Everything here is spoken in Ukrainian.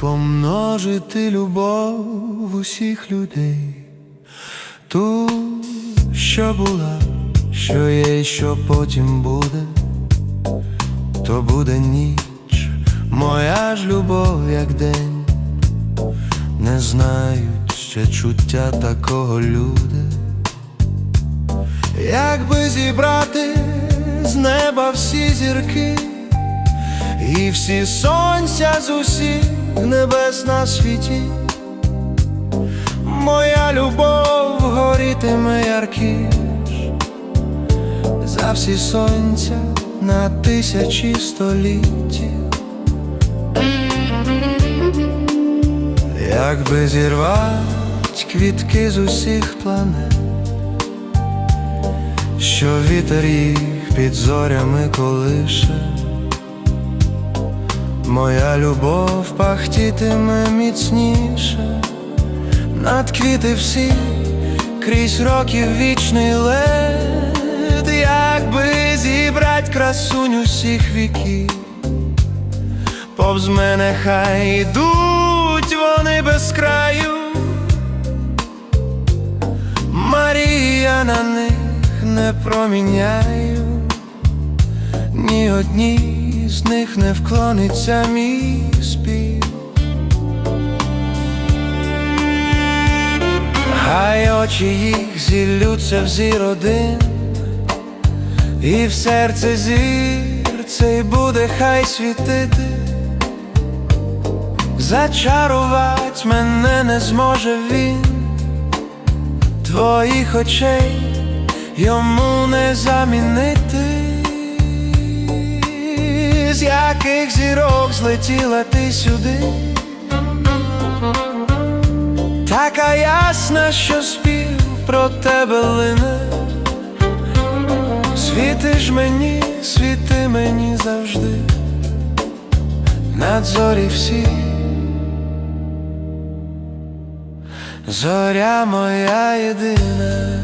помножити любов усіх людей, ту, що була, що є, що потім буде, то буде ніч, моя ж любов, як день, не знають ще чуття такого люди. Якби зібрати з неба всі зірки всі сонця з усіх небес на світі, моя любов горітиме яркіш за всі сонця на тисячі століттів. Якби зірвать квітки з усіх планет що вітер їх під зорями колише, моя любов пахтітиме міцніше, над квіти всі крізь років вічний лед, якби зібрать красунь усіх віків, повз мене хай ідуть вони без краю. Марія на них не проміняю, ні одній з них не вклониться мій спів. Хай очі їх зіллються в зір один, і в серце зір цей буде хай світити, зачарувати мене не зможе він. Твоїх очей йому не замінити, з яких зірок злетіла ти сюди, така ясна, що спів про тебе лине, світиш мені, світи мені завжди, над зорі всі. Зоря моя єдина